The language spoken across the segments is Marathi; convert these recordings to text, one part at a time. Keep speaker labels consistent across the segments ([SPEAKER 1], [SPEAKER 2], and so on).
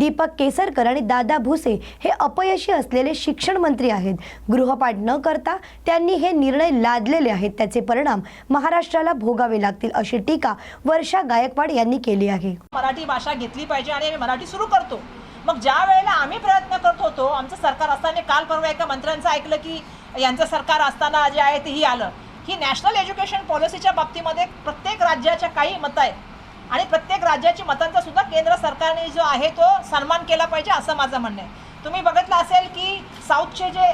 [SPEAKER 1] दीपक केसरकर आणि दादा भुसे हे अपयशी असलेले शिक्षण मंत्री आहेत. गृहपाठ न करता त्यांनी हे निर्णय लादलेले आहेत. त्याचे परिणाम महाराष्ट्राला भोगावे लागतील अशी टीका वर्षा गायकवाड यांनी केली आहे.
[SPEAKER 2] मराठी भाषा घेतली पाहिजे आणि आम्ही मराठी सुरू करतो. मग ज्या वेळेला आम्ही प्रयत्न करत होतो आमचं सरकार असताना काल परवा एका मंत्र्यांचं ऐकलं की यांचं सरकार असताना जे आहे तेही आलं. की नॅशनल एज्युकेशन पॉलिसीच्या बाबतीमध्ये प्रत्येक राज्याच्या काही मतं आहेत. आणि प्रत्येक राज्याची मतांचा सुद्धा केंद्र सरकारने जो आहे तो सन्मान केला पाहिजे असं माझं म्हणणं आहे. तुम्ही बघितलं असेल की साऊथचे जे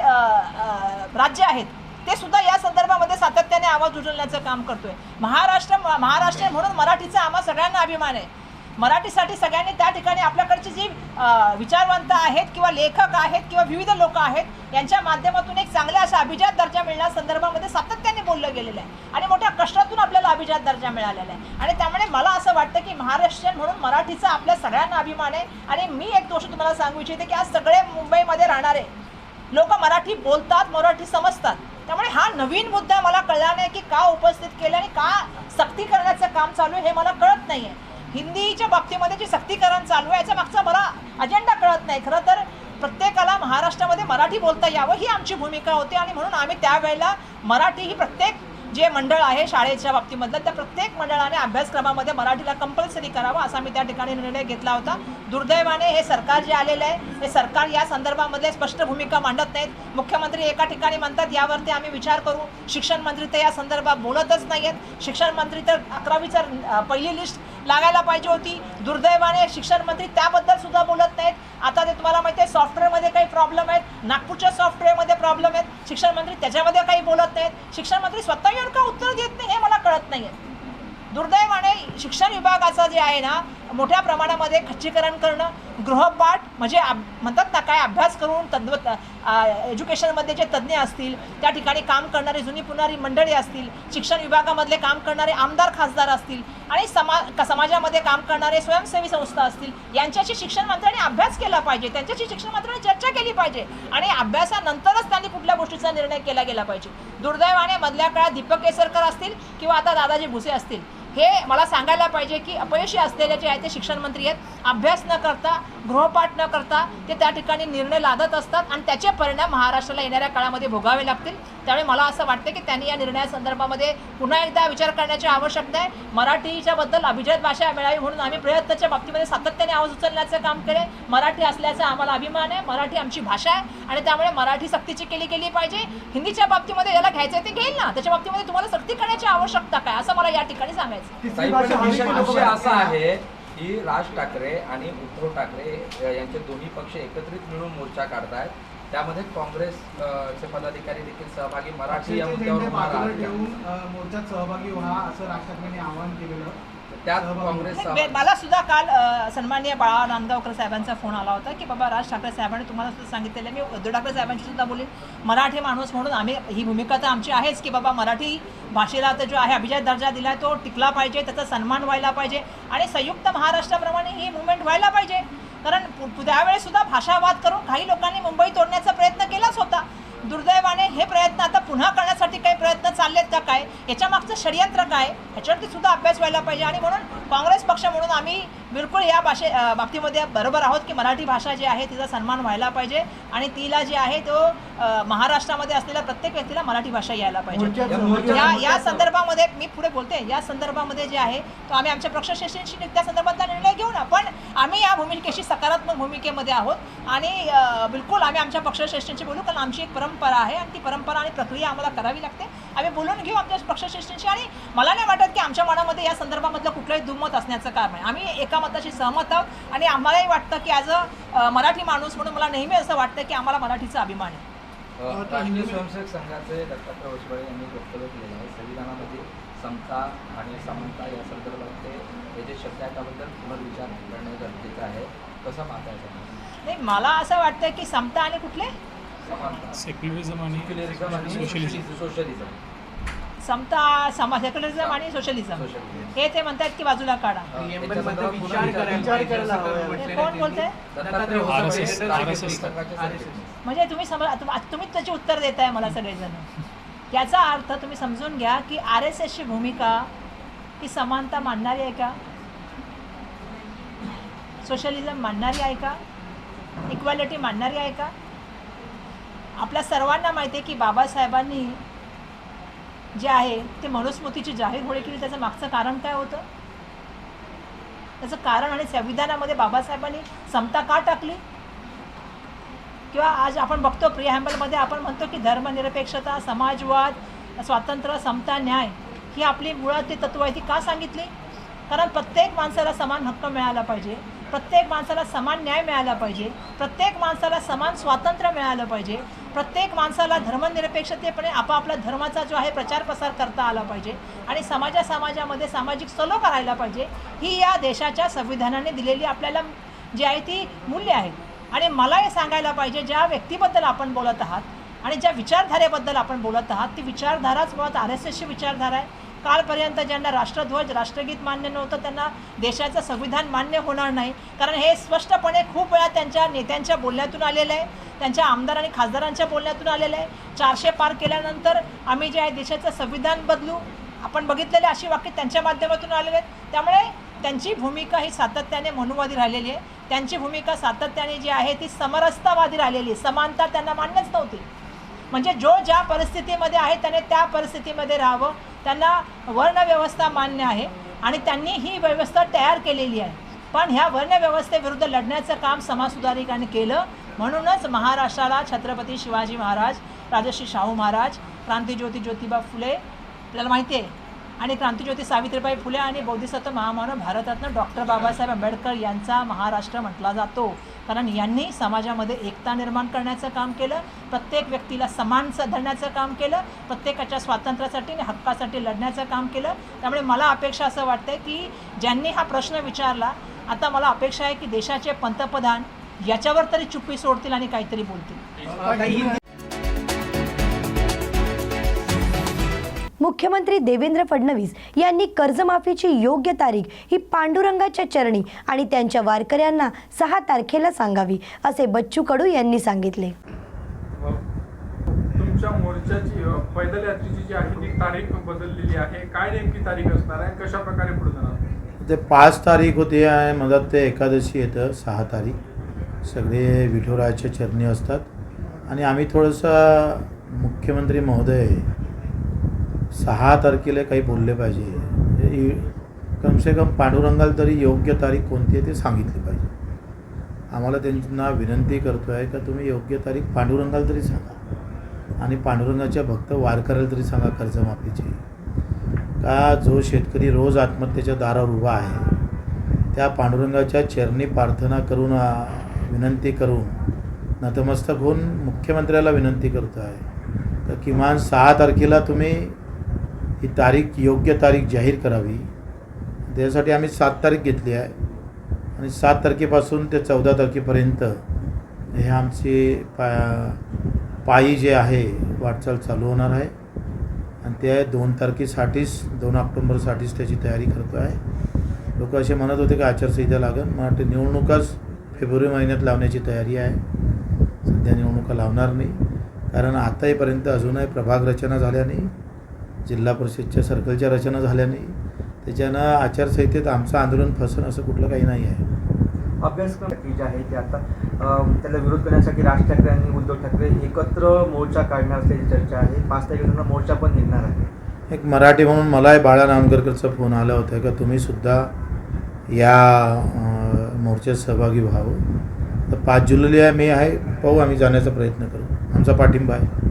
[SPEAKER 2] राज्य आहेत ते सुद्धा या संदर्भामध्ये सातत्याने आवाज उचलण्याचं काम करतोय. महाराष्ट्र महाराष्ट्र म्हणून मराठीचा आम्हा सगळ्यांना अभिमान आहे. मराठीसाठी सगळ्यांनी त्या ठिकाणी आपल्याकडची जी विचारवंत आहेत किंवा लेखक आहेत किंवा विविध लोक आहेत यांच्या माध्यमातून एक चांगला असा अभिजात दर्जा मिळण्या संदर्भामध्ये सातत्याने बोललं गेलेलं आहे. आणि मोठ्या कष्टातून आपल्याला अभिजात दर्जा मिळालेला आहे. आणि त्यामुळे मला असं वाटतं की महाराष्ट्रीयन म्हणून मराठीचा आपल्या सगळ्यांना अभिमान आहे. आणि मी एक गोष्ट तुम्हाला सांगू इच्छिते की आज सगळे मुंबईमध्ये राहणारे लोक मराठी बोलतात मराठी समजतात. त्यामुळे हा नवीन मुद्दा मला कळला नाही की का उपस्थित केला आणि का सक्ती करण्याचं काम चालू आहे हे मला कळत नाही आहे हिंदीच्या बाबतीमध्ये जे सक्तीकरण चालू आहे याचा मागचा मला अजेंडा कळत नाही. खरं तर प्रत्येकाला महाराष्ट्रामध्ये मराठी बोलता यावं ही आमची भूमिका होती आणि म्हणून आम्ही त्यावेळेला मराठी ही प्रत्येक जे मंडळ आहे शाळेच्या बाबतीमधलं त्या प्रत्येक मंडळाने अभ्यासक्रमामध्ये मराठीला कंपल्सरी करावा असा मी त्या ठिकाणी निर्णय घेतला होता. दुर्दैवाने हे सरकार जे आलेलं आहे हे सरकार या संदर्भामध्ये स्पष्ट भूमिका मांडत नाहीत. मुख्यमंत्री एका ठिकाणी म्हणतात यावरती आम्ही विचार करू. शिक्षण मंत्री तर या संदर्भात बोलतच नाही आहेत शिक्षण मंत्री तर अकरावीचा पहिली लिस्ट लागायला पाहिजे होती. दुर्दैवाने शिक्षण मंत्री त्याबद्दल सुद्धा बोलत नाहीत. आता ते तुम्हाला माहिती आहे सॉफ्टवेअरमध्ये काही प्रॉब्लेम आहेत. नागपूरच्या सॉफ्टवेअरमध्ये प्रॉब्लेम आहेत. शिक्षण मंत्री त्याच्यामध्ये काही बोलत नाहीत. शिक्षण मंत्री स्वतः येऊन का उत्तर देत नाही हे मला कळत नाही आहे दुर्दैवाने शिक्षण विभागाचा जे आहे ना मोठ्या प्रमाणामध्ये खच्चीकरण करणं गृहपाठ म्हणजे अब म्हणतात ना काय अभ्यास करून तद्व एज्युकेशनमध्ये जे तज्ज्ञ असतील त्या ठिकाणी काम करणारी जुनी पुणारी मंडळी असतील शिक्षण विभागामधले काम करणारे आमदार खासदार असतील आणि समा क- समाजामध्ये काम करणारे स्वयंसेवी संस्था असतील यांच्याशी शिक्षण मंत्र्यांनी अभ्यास केला पाहिजे त्यांच्याशी शिक्षण मंत्र्यांनी चर्चा केली पाहिजे आणि अभ्यासानंतरच त्यांनी कुठल्या गोष्टीचा निर्णय केला गेला पाहिजे. दुर्दैवाने मधल्या काळात दीपक केसरकर असतील किंवा आता दादाजी भुसे असतील हे मला सांगायला पाहिजे की अपयशी असलेले जे आहे ते शिक्षण मंत्री आहेत अभ्यास न करता गृहपाठ न करता ते त्या ठिकाणी निर्णय लादत असतात आणि त्याचे परिणाम महाराष्ट्राला येणाऱ्या काळामध्ये भोगावे लागतील. त्यामुळे मला असं वाटतं की त्यांनी या निर्णयासंदर्भामध्ये पुन्हा एकदा विचार करण्याची आवश्यकता आहे. मराठीच्या बद्दल अभिजात भाषा मिळावी म्हणून आम्ही प्रयत्नाच्या बाबतीमध्ये सातत्याने आवाज उचलण्याचं काम केले मराठी असल्याचा आम्हाला अभिमान आहे. मराठी आमची भाषा आहे आणि त्यामुळे मराठी सक्तीची केली गेली पाहिजे. हिंदीच्या बाबतीमध्ये याला घ्यायचं ते घेईल ना. त्याच्या बाबतीमध्ये तुम्हाला सक्ती करण्याची आवश्यकता काय? असं मला या ठिकाणी सांगायचं
[SPEAKER 3] विषय विषय असा आहे की राज ठाकरे आणि उद्धव ठाकरे यांचे दोन्ही पक्ष एकत्रित मिळून मोर्चा काढतायत. त्यामध्ये काँग्रेस चे पदाधिकारी देखील सहभागी मराठी या मुद्द्यावर उभा राहतील.
[SPEAKER 4] अ, मोर्चात सहभागी व्हा असं राज ठाकरेंनी आवाहन केलेलं.
[SPEAKER 3] त्यात काँग्रेस.
[SPEAKER 2] मला सुद्धा काल सन्माननीय बाळा नांदगावकर साहेबांचा फोन आला होता की बाबा राज ठाकरे साहेबांनी तुम्हाला सुद्धा सांगितलेलं. मी उद्धव ठाकरे साहेबांशी सुद्धा बोलेन मराठी माणूस म्हणून आम्ही ही भूमिका तर आमची आहेच की बाबा मराठी भाषेला तर जो आहे अभिजात दर्जा दिला आहे तो टिकला पाहिजे त्याचा सन्मान व्हायला पाहिजे आणि संयुक्त महाराष्ट्राप्रमाणे ही मुवमेंट व्हायला पाहिजे कारण त्यावेळेस सुद्धा भाषावाद करून काही लोकांनी मुंबई तोडण्याचा प्रयत्न केलाच होता दुर्दैवाने हे प्रयत्न आता पुन्हा करण्यासाठी काही प्रयत्न चाललेत का काय? याच्या मागचं षडयंत्र काय? ह्याच्यावरती सुद्धा अभ्यास व्हायला पाहिजे. आणि म्हणून काँग्रेस पक्ष म्हणून आम्ही बिलकुल या भाषे बाबतीमध्ये बरोबर आहोत की मराठी भाषा जी आहे तिचा सन्मान व्हायला पाहिजे आणि तिला जी आहे तो महाराष्ट्रामध्ये असलेल्या प्रत्येक व्यक्तीला मराठी भाषा यायला पाहिजे.
[SPEAKER 3] या
[SPEAKER 2] या संदर्भामध्ये मी पुढे बोलते. या संदर्भामध्ये जे आहे तो आम्ही आमच्या पक्षश्रेष्ठींशी त्या संदर्भातला निर्णय घेऊ ना पण आम्ही या भूमिकेशी सकारात्मक भूमिकेमध्ये आहोत. आणि बिलकुल आम्ही आमच्या पक्षश्रेष्ठींशी बोलू कारण आमची एक परंपरा आहे आणि ती परंपरा आणि प्रक्रिया आम्हाला करावी लागते. आम्ही बोलून घेऊ आमच्या पक्षश्रेष्ठींशी आणि मला नाही वाटत की आमच्या मनामध्ये या संदर्भामधलं कुठलंही दुमत असण्याचं काम आहे. आम्ही एका मताशी सहमत आहोत. आणि आम्हालाही वाटतं की ॲज अ मराठी माणूस म्हणून मला नेहमी असं वाटतं की आम्हाला मराठीचा अभिमान आहे.
[SPEAKER 3] राष्ट्रीय स्वयंसेवक संघाचे दत्तात्रय होसबळे यांनी वक्तव्य केलेलं आहे. संविधानामध्ये समता आणि समानता या संदर्भात ते हे जे शब्द आहेत. त्याबद्दल पुनर्विचार करणं गरजेचं आहे. कसं पाहतायचं
[SPEAKER 2] नाही मला असं वाटतं की समता आणि कुठले?
[SPEAKER 3] समानता.
[SPEAKER 5] सेक्युलरिझम आणि
[SPEAKER 3] सेक्युलरिझम आणि
[SPEAKER 5] सोशलिझम
[SPEAKER 3] सोशलिझम
[SPEAKER 2] समता समा सेक्युलरिझम आणि सोशलिझम हे ते म्हणतात की बाजूला काढा. हे कोण
[SPEAKER 3] सरचिटणीस.
[SPEAKER 2] म्हणजे तुम्ही तुम्ही त्याचे उत्तर देताय मला सगळेजण. याचा अर्थ तुम्ही समजून घ्या की आर एस एसची भूमिका ही समानता मानणारी आहे का? सोशलिझम मानणारी आहे का? इक्वॅलिटी मानणारी आहे का? आपल्या सर्वांना माहिती आहे की बाबासाहेबांनी जे आहे ते मनुस्मृतीची जाहीर होळी केली त्याचं मागचं कारण काय होतं? त्याचं कारण आणि संविधानामध्ये बाबासाहेबांनी समता का टाकली? किंवा आज आपण बघतो प्रिहॅम्बलमध्ये आपण म्हणतो की धर्मनिरपेक्षता समाजवाद स्वातंत्र्य समता न्याय ही आपली मुळात ती तत्व आहे ती का सांगितली? कारण प्रत्येक माणसाला समान हक्क मिळाला पाहिजे प्रत्येक माणसाला समान न्याय मिळाला पाहिजे प्रत्येक माणसाला समान स्वातंत्र्य मिळालं पाहिजे प्रत्येक माणसाला धर्मनिरपेक्षतेपणे आपापल्या धर्माचा जो आहे प्रचार प्रसार करता आला पाहिजे आणि समाजा समाजामध्ये सामाजिक सलोखा राहायला पाहिजे ही या देशाच्या संविधानाने दिलेली आपल्याला जी आहे ती मूल्य आहेत आणि मला हे सांगायला पाहिजे ज्या व्यक्तीबद्दल आपण बोलत आहात आणि ज्या विचारधारेबद्दल आपण बोलत आहात ती विचारधाराच मुळात आर एस एसची विचारधारा आहे. कालपर्यंत ज्यांना राष्ट्रध्वज राष्ट्रगीत मान्य नव्हतं त्यांना देशाचं संविधान मान्य होणार नाही. कारण हे स्पष्टपणे खूप वेळा त्यांच्या नेत्यांच्या बोलण्यातून आलेलं आहे. त्यांच्या आमदार आणि खासदारांच्या बोलण्यातून आलेलं आहे. चारशे पार केल्यानंतर आम्ही जे आहे देशाचं संविधान बदलू. आपण बघितलेले अशी वाक्य त्यांच्या माध्यमातून आलेले आहेत. त्यामुळे त्यांची भूमिका ही सातत्याने मनुवादी राहिलेली आहे. त्यांची भूमिका सातत्याने जी आहे ती समरसतावादी राहिलेली आहे. समानता त्यांना मान्यच नव्हती. म्हणजे जो ज्या परिस्थितीमध्ये आहे त्याने त्या परिस्थितीमध्ये राहावं. त्यांना वर्णव्यवस्था मान्य आहे आणि त्यांनी ही व्यवस्था तयार केलेली आहे. पण ह्या वर्णव्यवस्थेविरुद्ध लढण्याचं काम समाज सुधारिकांनी केलं. म्हणूनच महाराष्ट्राला छत्रपती शिवाजी महाराज राजश्री शाहू महाराज क्रांतीज्योती ज्योतिबा फुले आपल्याला माहिती आहे आणि क्रांतीज्योती सावित्रीबाई फुले आणि बौद्धिसत्व महामानव भारतरत्न डॉक्टर बाबासाहेब आंबेडकर यांचा महाराष्ट्र म्हटला जातो. कारण यांनी समाजामध्ये एकता निर्माण करण्याचं काम केलं प्रत्येक व्यक्तीला समान धरण्याचं काम केलं प्रत्येकाच्या स्वातंत्र्यासाठी आणि हक्कासाठी लढण्याचं काम केलं. त्यामुळे मला अपेक्षा असं वाटतं की ज्यांनी हा प्रश्न विचारला आता मला अपेक्षा आहे की देशाचे पंतप्रधान याच्यावर तरी चुप्पी सोडतील आणि काहीतरी बोलतील.
[SPEAKER 1] मुख्यमंत्री देवेंद्र फडणवीस यांनी कर्जमाफीची योग्य तारीख ही पांडुरंगाच्या चरणी आणि त्यांच्या वारकऱ्यांना सहा तारखेला सांगावी असे बच्चू कडू यांनी सांगितले.
[SPEAKER 5] तुमच्या मोर्चाची पैदल यात्रेची जी आहे ती तारीख बदललेली आहे. काय नेमकी तारीख असणार आहे कशा प्रकारे पुढे जाणार?
[SPEAKER 6] ते पाच तारीख होती आणि मधात ते एकादशी येतं सहा तारीख. सगळे विठुरायाच्या चरणी असतात. आणि आम्ही थोडंसं मुख्यमंत्री महोदय सहा तारखेला काही बोलले पाहिजे. कमसे कम पांडुरंगाला तरी योग्य तारीख कोणती आहे ते सांगितली पाहिजे. आम्हाला त्यांना विनंती करतो आहे का तुम्ही योग्य तारीख पांडुरंगाला तरी सांगा. आणि पांडुरंगाच्या भक्त वारकऱ्याला तरी सांगा कर्जमाफीची. का जो शेतकरी रोज आत्महत्येच्या दारावर उभा आहे त्या पांडुरंगाच्या चरणी प्रार्थना करून विनंती करून नतमस्तक होऊन मुख्यमंत्र्याला विनंती करतो आहे तर किमान सहा तारखेला तुम्ही ही तारीख योग्य तारीख जाहीर करावी. त्यासाठी आम्ही सात तारीख घेतली आहे. आणि सात तारखेपासून ते चौदा तारखेपर्यंत हे आमची पा पायी जे आहे वाटचाल चालू होणार आहे. आणि ते दोन तारखेसाठीच दोन ऑक्टोंबरसाठीच त्याची तयारी करतो आहे. लोक असे म्हणत होते की आचारसंहिता लागेल मला वाटतं निवडणुकाच फेब्रुवारी महिन्यात लावण्याची तयारी आहे. सध्या निवडणुका लावणार नाही. कारण आताहीपर्यंत अजूनही प्रभाग रचना झाल्या नाही. जिल्हा परिषदच्या सर्कलच्या रचना झाल्या नाही त्याच्यानं आचारसंहितेत आमचं आंदोलन फसन असं कुठलं काही नाही आहे.
[SPEAKER 7] अभ्यासक्रम जे आहे ते आता त्याला विरोध करण्यासाठी राज ठाकरे आणि उद्धव ठाकरे एकत्र मोर्चा काढणार असल्याची चर्चा आहे. पाच तारखेला मोर्चा पण निघणार आहे.
[SPEAKER 6] एक मराठी म्हणून मलाही बाळा नामकरकरचा फोन आला होता का तुम्ही सुद्धा या मोर्चात सहभागी व्हावं. तर पाच जुलैला मी आहे पाहू आम्ही जाण्याचा प्रयत्न करू. आमचा पाठिंबा आहे.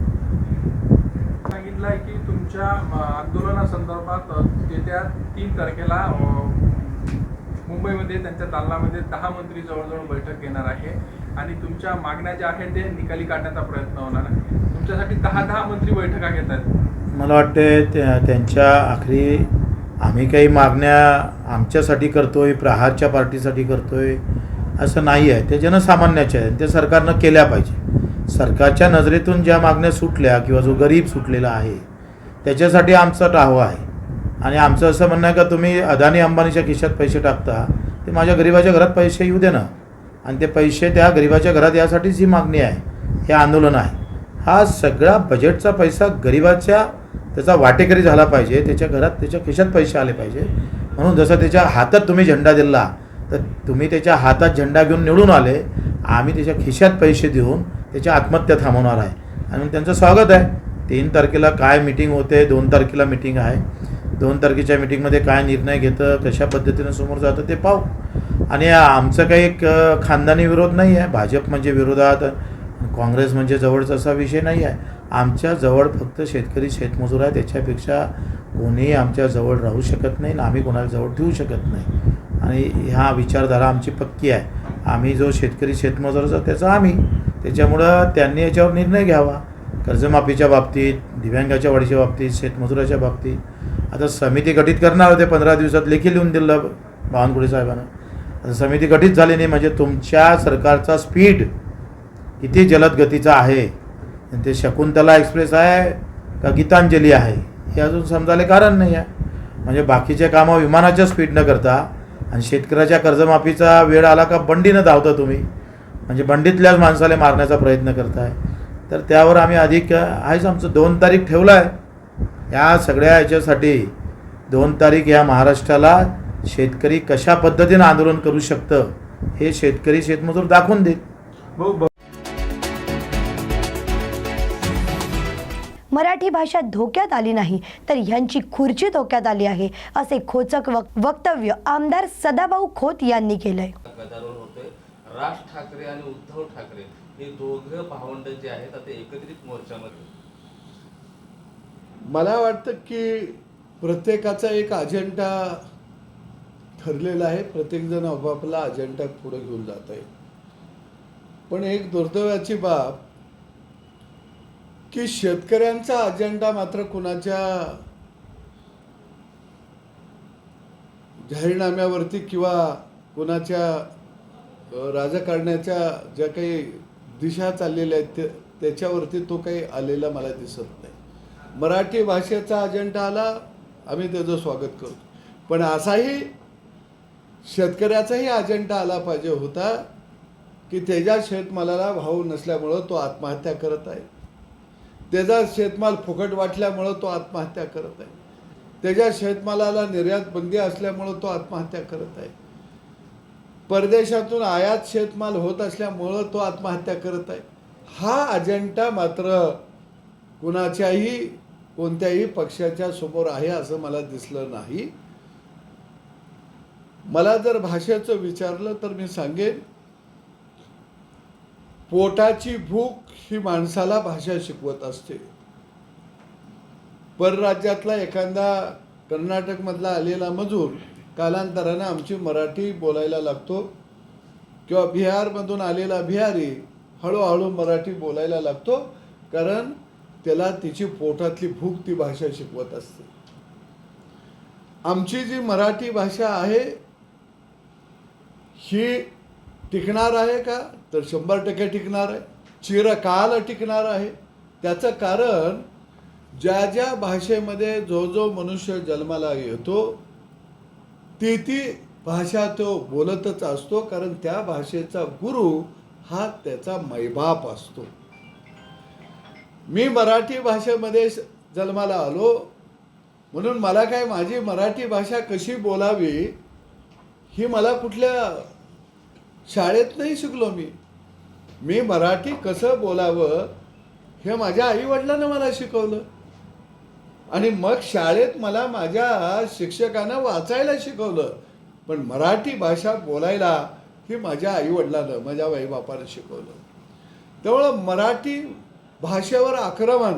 [SPEAKER 5] आहे तुमच्या आंदोलनासंदर्भात येत्या तीन तारखेला मुंबईमध्ये त्यांच्या दालनामध्ये दहा मंत्री जवळजवळ बैठक घेणार आहे. आणि तुमच्या मागण्या ज्या आहेत ते निकाली काढण्याचा प्रयत्न होणार आहे. तुमच्यासाठी दहा दहा मंत्री बैठका घेत आहेत.
[SPEAKER 6] मला वाटते त्या त्यांच्या आखरी आम्ही काही मागण्या आमच्यासाठी करतोय प्रहारच्या पार्टीसाठी करतोय असं नाही आहे. ते जनसामान्याच्या आहे ते सरकारनं केल्या पाहिजे. सरकारच्या नजरेतून ज्या मागण्या सुटल्या किंवा जो गरीब सुटलेला आहे त्याच्यासाठी आमचा टाहवा आहे. आणि आमचं असं म्हणणं आहे का तुम्ही अदानी अंबानीच्या खिशात पैसे टाकता ते माझ्या गरिबाच्या घरात पैसे येऊ दे ना आणि ते पैसे त्या गरिबाच्या घरात यासाठीच ही मागणी आहे हे आंदोलन आहे. हा सगळा बजेटचा पैसा गरिबाच्या त्याचा वाटेकरी झाला पाहिजे त्याच्या घरात त्याच्या खिशात पैसे आले पाहिजे. म्हणून जसं त्याच्या हातात तुम्ही झेंडा दिला तर तुम्ही त्याच्या हातात झेंडा घेऊन निवडून आले आम्ही त्याच्या खिशात पैसे देऊन त्याची आत्महत्या थांबवणार आहे. आणि मग त्यांचं स्वागत आहे. तीन तारखेला काय मिटिंग होते दोन तारखेला मिटिंग आहे. दोन तारखेच्या मिटिंगमध्ये काय निर्णय घेतं कशा पद्धतीनं समोर जातं ते पाहू. आणि आमचं काही एक खानदानी विरोध नाही आहे. भाजप म्हणजे विरोधात काँग्रेस म्हणजे जवळचा असा विषय नाही आहे. आमच्या जवळ फक्त शेतकरी शेतमजूर आहे. त्याच्यापेक्षा कोणीही आमच्या जवळ राहू शकत नाही आणि आम्ही कोणाला जवळ ठेवू शकत नाही. आणि ह्या विचारधारा आमची पक्की आहे. आम्ही जो शेतकरी शेतमजुराचा त्याचा आम्ही. त्याच्यामुळं त्यांनी याच्यावर निर्णय घ्यावा. कर्जमाफीच्या बाबतीत दिव्यांगाच्या वाढीच्या बाबतीत शेतमजुराच्या बाबतीत. आता समिती गठीत करणार होते पंधरा दिवसात लेखी लिहून दिलं बावनकुळे साहेबांना. आता समिती गठीत झाली नाही म्हणजे तुमच्या सरकारचा स्पीड किती जलद गतीचा आहे? आणि ते शकुंतला एक्सप्रेस आहे का गीतांजली आहे? हे अजून समजायला कारण नाही आहे. म्हणजे बाकीचे कामं विमानाच्या स्पीडनं करता आणि शेतकऱ्याच्या कर्जमाफीचा वेळ आला का बंडीनं धावता तुम्ही? म्हणजे बंडीतल्याच माणसाला मारण्याचा प्रयत्न करताय. तर त्यावर आम्ही अधिक आहेच आमचं दोन तारीख ठेवलं आहे या सगळ्या याच्यासाठी दोन तारीख या महाराष्ट्राला शेतकरी कशा पद्धतीनं आंदोलन करू शकतं हे शेतकरी शेतमजूर दाखवून
[SPEAKER 5] ब-
[SPEAKER 1] मराठी भाषा धोक्यात आली नाही तर ह्यांची खुर्ची धोक्यात आली आहे असे खोचक वक- वक्तव्य आमदार सदाभाऊ खोत यांनी केलंय.
[SPEAKER 3] राज ठाकरे आणि उद्धव ठाकरे हे दोघं भावंड जे आहेत आता एकत्रित मोर्चामध्ये.
[SPEAKER 8] मला वाटतं की प्रत्येकाचा एक अजेंडा ठरलेला आहे. प्रत्येकजण आपापला अजेंडा पुढे घेऊन जात आहे. पण एक दुर्दैवाची बाब की शेतकऱ्यांचा अजेंडा मात्र कुणाच्या जाहीरनाम्यावरती किंवा कुणाच्या राजकारण्याच्या ज्या काही दिशा चाललेल्या आहेत ते त्याच्यावरती तो काही आलेला मला दिसत नाही. मराठी भाषेचा अजेंडा आला आम्ही त्याचं स्वागत करतो. पण असाही शेतकऱ्याचाही अजेंडा आला पाहिजे होता की त्याच्या शेतमालाला भाव नसल्यामुळं तो आत्महत्या करत आहे. त्याचा शेतमाल फुकट वाटल्यामुळं तो आत्महत्या करत आहे. त्याच्या शेतमालाला निर्यात बंदी असल्यामुळं तो आत्महत्या करत आहे. परदेशातून आयात शेतमाल होत असल्यामुळं तो आत्महत्या करत आहे. हा अजेंडा मात्र कुणाच्याही कोणत्याही पक्षाच्या समोर आहे असं मला दिसलं नाही. मला जर भाषेचं विचारलं तर मी सांगेन पोटाची भूक ही माणसाला भाषा शिकवत असते. परराज्यातला एखादा कर्नाटकमधला आलेला मजूर कालांतरानं आमची मराठी बोलायला लागतो. किंवा बिहारमधून आलेला बिहारी हळूहळू मराठी बोलायला लागतो. कारण त्याला तिची पोटातली भूक ती भाषा शिकवत असते. आमची जी मराठी भाषा आहे ही टिकणार आहे का? तर शंभर टक्के टिकणार आहे. चिरकाल टिकणार आहे. त्याचं कारण ज्या ज्या भाषेमध्ये जो जो मनुष्य जन्माला येतो ती ती भाषा तो बोलतच असतो कारण त्या भाषेचा गुरु हा त्याचा मैबाप असतो. मी मराठी भाषेमध्ये जन्माला आलो म्हणून मला काय माझी मराठी भाषा कशी बोलावी ही मला कुठल्या शाळेत नाही शिकलो मी. मी मराठी कसं बोलावं हे माझ्या आईवडिलांना मला शिकवलं. आणि मग शाळेत मला माझ्या शिक्षकांना वाचायला शिकवलं. पण मराठी भाषा बोलायला हे माझ्या आईवडिलानं माझ्या आईबापानं शिकवलं. त्यामुळं मराठी भाषेवर आक्रमण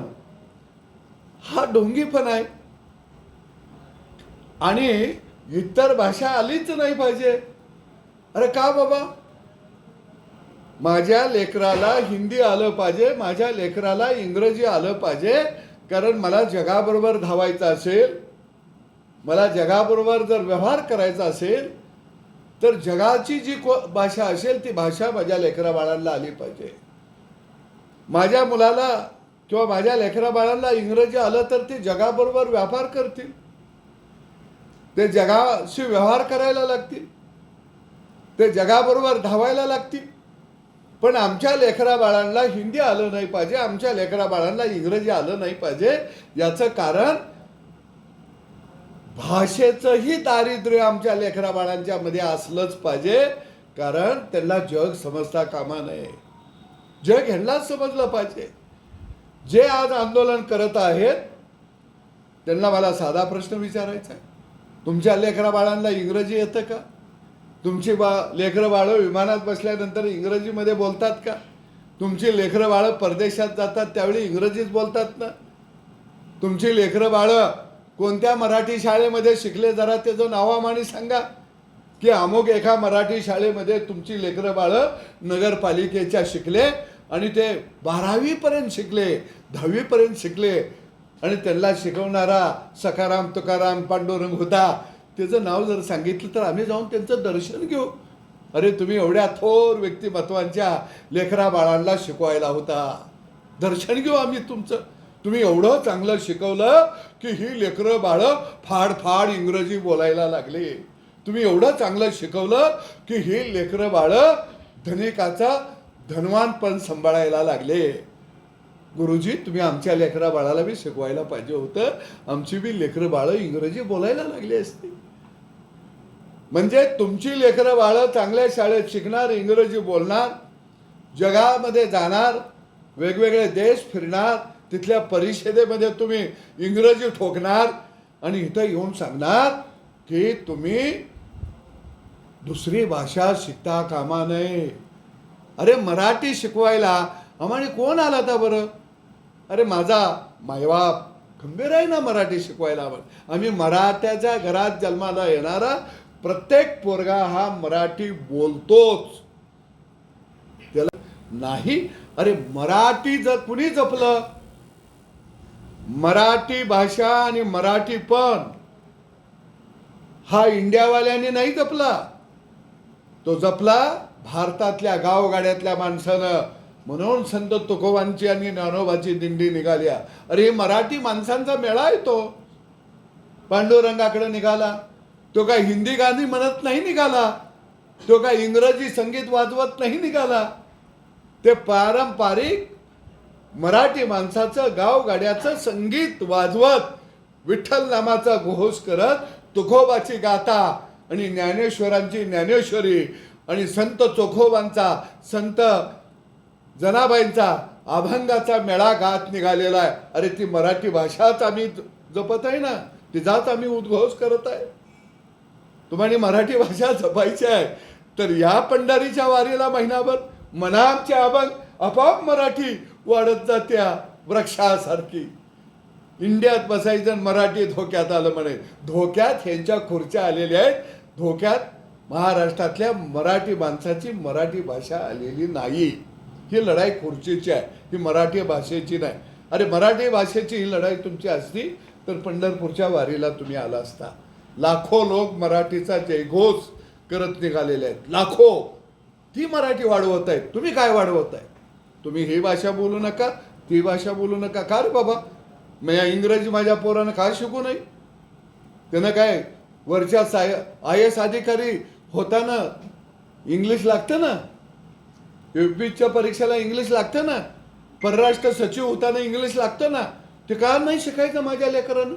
[SPEAKER 8] हा ढोंगीपण आहे. आणि इतर भाषा आलीच नाही पाहिजे. अरे का बाबा? माझ्या लेकराला हिंदी आलं पाहिजे माझ्या लेकराला इंग्रजी आलं पाहिजे कारण मला जगाबरोबर धावायचं असेल मला जगाबरोबर जर व्यवहार करायचा असेल तर जगाची जी को भाषा असेल ती भाषा माझ्या लेकरा बाळांना आली पाहिजे. माझ्या मुलाला किंवा माझ्या लेकरा बाळांना इंग्रजी आलं तर ते जगाबरोबर व्यापार करतील. ते जगाशी व्यवहार करायला लागतील. ते जगाबरोबर धावायला लागतील. पण आमच्या लेकरा बाळांना हिंदी आलं नाही पाहिजे आमच्या लेकरा बाळांना इंग्रजी आलं नाही पाहिजे याचं कारण भाषेचंही दारिद्र्य आमच्या लेकरा बाळांच्या मध्ये असलंच पाहिजे कारण त्यांना जग समजता कामा नये. जग ह्यांनाच समजलं पाहिजे. जे आज आंदोलन करत आहेत त्यांना मला साधा प्रश्न विचारायचा आहे. तुमच्या लेकरा बाळांना इंग्रजी येतं का? तुमची बा लेकरं बाळं विमानात बसल्यानंतर इंग्रजीमध्ये बोलतात का? तुमची लेकरं बाळं परदेशात जातात त्यावेळी इंग्रजीच बोलतात ना? तुमची लेकरं बाळं कोणत्या मराठी शाळेमध्ये शिकले जरा त्याचं नावामानी सांगा. की अमुक एका मराठी शाळेमध्ये तुमची लेकरं बाळं नगरपालिकेच्या शिकले आणि ते बारावीपर्यंत शिकले दहावीपर्यंत शिकले. आणि त्यांना शिकवणारा सखाराम तुकाराम पांडुरंग होता त्याचं नाव जर सांगितलं तर आम्ही जाऊन त्यांचं दर्शन घेऊ. अरे तुम्ही एवढ्या थोर व्यक्तिमत्वांच्या लेखरा बाळांना शिकवायला होता. दर्शन घेऊ आम्ही तुमचं. तुम्ही एवढं चांगलं शिकवलं की ही लेकरं बाळं फाड फाड इंग्रजी बोलायला लागले. तुम्ही एवढं चांगलं शिकवलं की ही लेकरं बाळं धनिकाचा धनवानपण सांभाळायला लागले. गुरुजी तुम्ही आमच्या लेकरा बाळाला बी शिकवायला पाहिजे होतं. आमची बी लेकरं बाळं इंग्रजी बोलायला लागली असते. म्हणजे तुमची लेकरं बाळं चांगल्या शाळेत शिकणार इंग्रजी बोलणार जगामध्ये जाणार वेगवेगळे देश फिरणार तिथल्या परिषदेमध्ये तुम्ही इंग्रजी ठोकणार आणि इथं येऊन सांगणार की तुम्ही दुसरी भाषा शिकता कामा नये अरे मराठी शिकवायला आम्हाला कोण आला होता बरं? अरे माझा मायबाप खंबीर आहे ना मराठी शिकवायला. आम्ही मराठ्याच्या घरात जन्माला येणारा प्रत्येक पोरगा हा मराठी बोलतोच. त्याला नाही अरे मराठी जर कुणी जपलं मराठी भाषा आणि मराठी पण हा इंडियावाल्यांनी नाही जपला. तो जपला भारतातल्या गावगाड्यातल्या माणसानं. म्हणून संत तुकोबांची आणि ज्ञानोबाची दिंडी निघाल्या अरे हे मराठी माणसांचा मेळा येतो पांडुरंगाकडे निघाला. तो काय हिंदी गाणी म्हणत नाही निघाला? तो काय इंग्रजी संगीत वाजवत नाही निघाला? ते पारंपरिक मराठी माणसाचं गावगाड्याचं संगीत वाजवत विठ्ठल नामाचा घोष करत तुखोबाची गाथा आणि ज्ञानेश्वरांची ज्ञानेश्वरी आणि संत चोखोबांचा संत जनाबाईंचा अभंगाचा मेळा गात निघालेला आहे. अरे ती मराठी भाषाच आम्ही जपत आहे ना? तिचाच आम्ही उद्घोष करत आहे. तुम्हाला मराठी भाषा जपायची आहे तर या पंढरीच्या वारीला महिनाभर मनामचे अभंग आपाप मराठी वाढत जात्या वृक्षासारखी. इंडियात बसायचं मराठी धोक्यात आलं म्हणे. धोक्यात ह्यांच्या खुर्च्या आलेल्या आहेत. धोक्यात महाराष्ट्रातल्या मराठी माणसाची मराठी भाषा आलेली नाही. ही लढाई खुर्चीची आहे. ही मराठी भाषेची नाही. अरे मराठी भाषेची ही लढाई तुमची असती तर पंढरपूरच्या वारीला तुम्ही आला असता. लाखो लोक मराठीचा जयघोष करत निघालेले आहेत. लाखो. ती मराठी वाढवत आहेत. तुम्ही काय वाढवत आहे तुम्ही ही भाषा बोलू नका ती भाषा बोलू नका. का रे बाबा? मग इंग्रजी माझ्या पोरानं काय शिकू नये? त्यानं काय वरच्या साय आय एस अधिकारी होताना इंग्लिश लागतं ना? युपीच्या परीक्षेला इंग्लिश लागतं ना? परराष्ट्र सचिव होताना इंग्लिश लागतं ना? ते का नाही शिकायचं माझ्या लेकरानं?